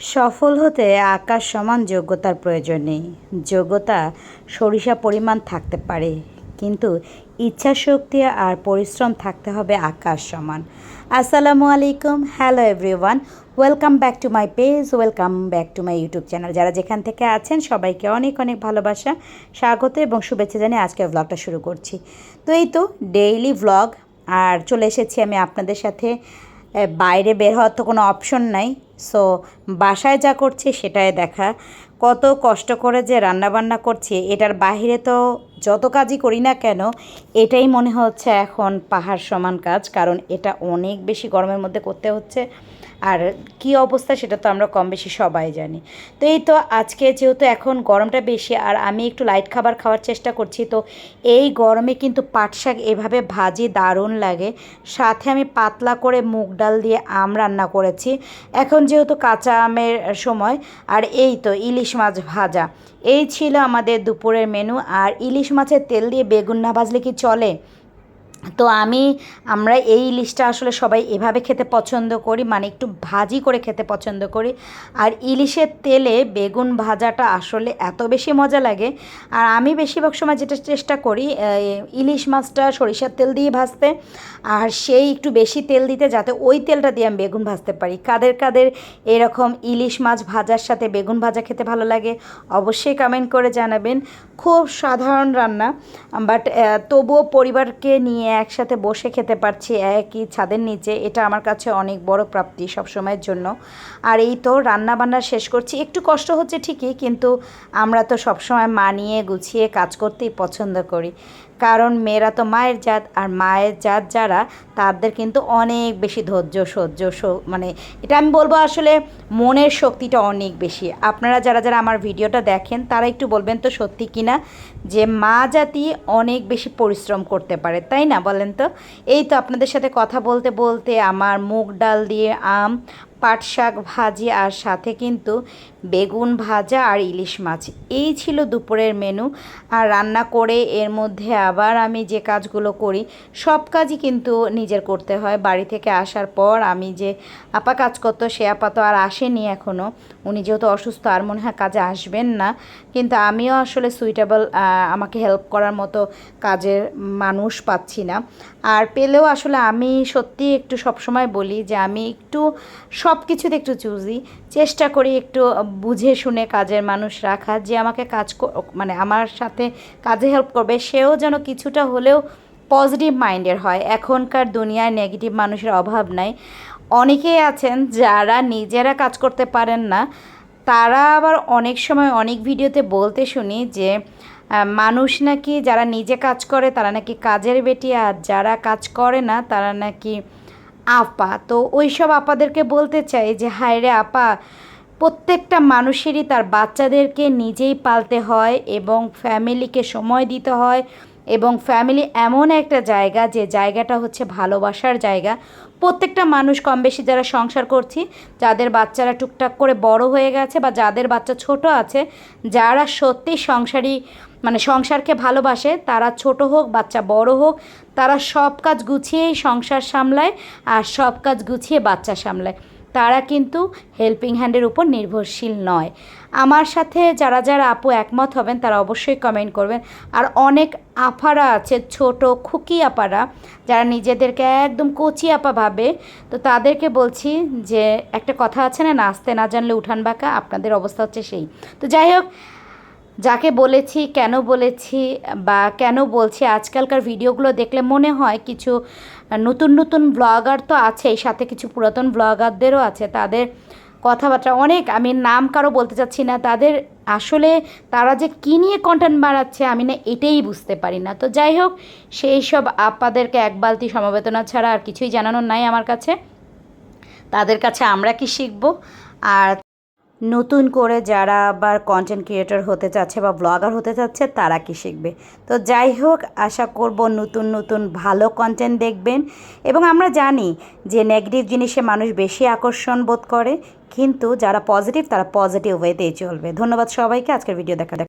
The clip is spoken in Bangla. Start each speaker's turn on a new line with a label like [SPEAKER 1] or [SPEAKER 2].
[SPEAKER 1] সফল হতে আকাশ সমান যোগ্যতার প্রয়োজন নেই। যোগ্যতা সরিষা পরিমাণ থাকতে পারে, কিন্তু ইচ্ছাশক্তি আর পরিশ্রম থাকতে হবে আকাশ সমান। আসসালামু আলাইকুম, hello everyone, welcome back to my page, welcome back to my YouTube channel. যারা যেখান থেকে আছেন, সবাইকে অনেক অনেক ভালোবাসা, স্বাগত এবং শুভেচ্ছা জানিয়ে আজকে ব্লগটা শুরু করছি। তো এই তো ডেইলি ব্লগ আর চলে এসেছি আমি আপনাদের সাথে। বাইরে বের হওয়ার তো কোনো অপশন নাই। সো বাসায় যা করছি সেটাই দেখা। কত কষ্ট করে যে রান্নাবান্না করছি, এটার বাহিরে তো যত কাজই করি না কেন, এটাই মনে হচ্ছে এখন পাহাড় সমান কাজ, কারণ এটা অনেক বেশি গরমের মধ্যে করতে হচ্ছে। আর কি অবস্থা সেটা তো আমরা কম বেশি সবাই জানি। তো এই তো আজকে যেহেতু এখন গরমটা বেশি আর আমি একটু লাইট খাবার খাওয়ার চেষ্টা করছি, তো এই গরমে কিন্তু পাট শাক এভাবে ভাজি দারুণ লাগে। সাথে আমি পাতলা করে মুগ ডাল দিয়ে আম রান্না করেছি। এখন যেহেতু কাঁচা আমের সময়, আর এই তো ইলিশ মাছ ভাজা। এই ছিল আমাদের দুপুরের মেনু আর ইলিশ মাছের তেল দিয়ে বেগুন না ভাজলে কি চলে? তো আমি, আমরা এই ইলিশটা আসলে সবাই এভাবে খেতে পছন্দ করি মানে একটু ভাজি করে খেতে পছন্দ করি। আর ইলিশের তেলে বেগুন ভাজাটা আসলে এত বেশি মজা লাগে। আর আমি বেশিরভাগ সময় যেটা চেষ্টা করি ইলিশ মাছটা সরিষার তেল দিয়ে ভাজতে, আর সেই একটু বেশি তেল দিতে যাতে ওই তেলটা দিয়ে আমি বেগুন ভাজতে পারি। কাদের কাদের এরকম ইলিশ মাছ ভাজার সাথে বেগুন ভাজা খেতে ভালো লাগে, অবশ্যই কমেন্ট করে জানাবেন। খুব সাধারণ রান্না বাট তবুও পরিবারকে নিয়ে একসাথে বসে খেতে পারছি একই ছাদের নিচে। এটা আমার কাছে অনেক বড় প্রাপ্তি সবসময়ের জন্য। আর এই তো রান্না বান্না শেষ করছি। একটু কষ্ট হচ্ছে ঠিকই, কিন্তু আমরা তো সবসময় মানিয়ে গুছিয়ে কাজ করতেই পছন্দ করি। কারণ মেয়েরা তো মায়ের জাত, আর মায়ের জাত যারা, তাদের কিন্তু অনেক বেশি ধৈর্য, সহ্য মানে এটা আমি বলব আসলে মনের শক্তিটা অনেক বেশি। আপনারা যারা যারা আমার ভিডিওটা দেখেন, তারা একটু বলবেন তো সত্যি কি না যে মা জাতি অনেক বেশি পরিশ্রম করতে পারে, তাই না বলেন তো? এই তো আপনাদের সাথে কথা বলতে বলতে আমার মুগ ডাল দিয়ে আম পাট শাক ভাজি আর সাথে কিন্তু বেগুন ভাজা আর ইলিশ মাছ। এই ছিল দুপুরের মেনু আর রান্না করে এর মধ্যে আবার আমি যে কাজগুলো করি, সব কাজই কিন্তু নিজের করতে হয়। বাড়ি থেকে আসার পর আমি যে আপা কাজ করতো, সে আপা তো আর আসেনি এখনও উনি যেহেতু অসুস্থ, আর মনে হয় কাজে আসবেন না। কিন্তু আমিও আসলে সুইটেবল আমাকে হেল্প করার মতো কাজের মানুষ পাচ্ছি না। আর পেলেও আসলে আমি সত্যি একটু সবসময় বলি যে আমি একটু সব কিছুতে একটু চুজি চেষ্টা করি একটু বুঝে শুনে কাজের মানুষ রাখা, যে আমাকে কাজ মানে আমার সাথে কাজে হেল্প করবে। সেও যেন কিছুটা হলেও পজিটিভ মাইন্ডের হয়। এখনকার দুনিয়ায় নেগেটিভ মানুষের অভাব নাই। অনেকেই আছেন যারা নিজেরা কাজ করতে পারেন না। তারা আবার অনেক সময় অনেক ভিডিওতে বলতে শুনি যে মানুষ নাকি যারা নিজে কাজ করে তারা নাকি কাজের বেটি আর যারা কাজ করে না তারা নাকি আপা, তো ওই সব আপাদেরকে বলতে চাই যে, হায় রে আপা, প্রত্যেকটা মানুষেরই তার বাচ্চাদেরকে নিজেই পালতে হয় এবং ফ্যামিলিকে সময় দিতে হয়। এবং ফ্যামিলি এমন একটা জায়গা যে জায়গাটা হচ্ছে ভালোবাসার জায়গা। প্রত্যেকটা মানুষ কম বেশি যারা সংসার করছি, যাদের বাচ্চারা টুকটাক করে বড় হয়ে গেছে বা যাদের বাচ্চা ছোট আছে, যারা সত্যি সংসারী মানে সংসারকে ভালোবাসে, তারা ছোট হোক, বাচ্চা বড় হোক, তারা সব কাজ গুছিয়েই সংসার সামলায় আর সব কাজ গুছিয়ে বাচ্চা সামলায়। তারা কিন্তু হেল্পিং হ্যান্ডের উপর নির্ভরশীল নয়। আমার সাথে যারা যারা আপু একমত হবেন, তারা অবশ্যই কমেন্ট করবেন। আর অনেক আপারা আছে, ছোট খুকি আপারা, যারা নিজেদেরকে একদম কচি আপা ভাবে। তো তাদেরকে বলছি যে, একটা কথা আছে না, নাচতে না জানলে উঠান বাঁকা আপনাদের অবস্থা হচ্ছে সেই। তো যাই হোক যাকে বলেছি, কেন বলেছি বা কেন বলছি, আজকালকার ভিডিওগুলো দেখলে মনে হয় কিছু নতুন নতুন ব্লগার তো আছেই, সাথে কিছু পুরাতন ব্লগারদেরও আছে। তাদের কথাবার্তা অনেক, আমি নাম কারও বলতে চাচ্ছি না, তাদের আসলে তারা যে কী নিয়ে কন্টেন্ট বাড়াচ্ছে আমি না এটাই বুঝতে পারি না। তো যাই হোক, সেই সব আপাদেরকে এক বালতি সমবেদনা ছাড়া আর কিছুই জানানোর নাই আমার কাছে। তাদের কাছে আমরা কি শিখব? আর নতুন করে যারা আবার কন্টেন্ট ক্রিয়েটর হতে চাচ্ছে বা ব্লগার হতে চাচ্ছে, তারা কি শিখবে? তো যাই হোক, আশা করব নতুন নতুন ভালো কন্টেন্ট দেখবেন। এবং আমরা জানি যে নেগেটিভ জিনিসে মানুষ বেশি আকর্ষণ বোধ করে, কিন্তু যারা পজিটিভ তারা পজিটিভ ওয়েতেই চলবে। ধন্যবাদ সবাইকে। আজকের ভিডিও দেখা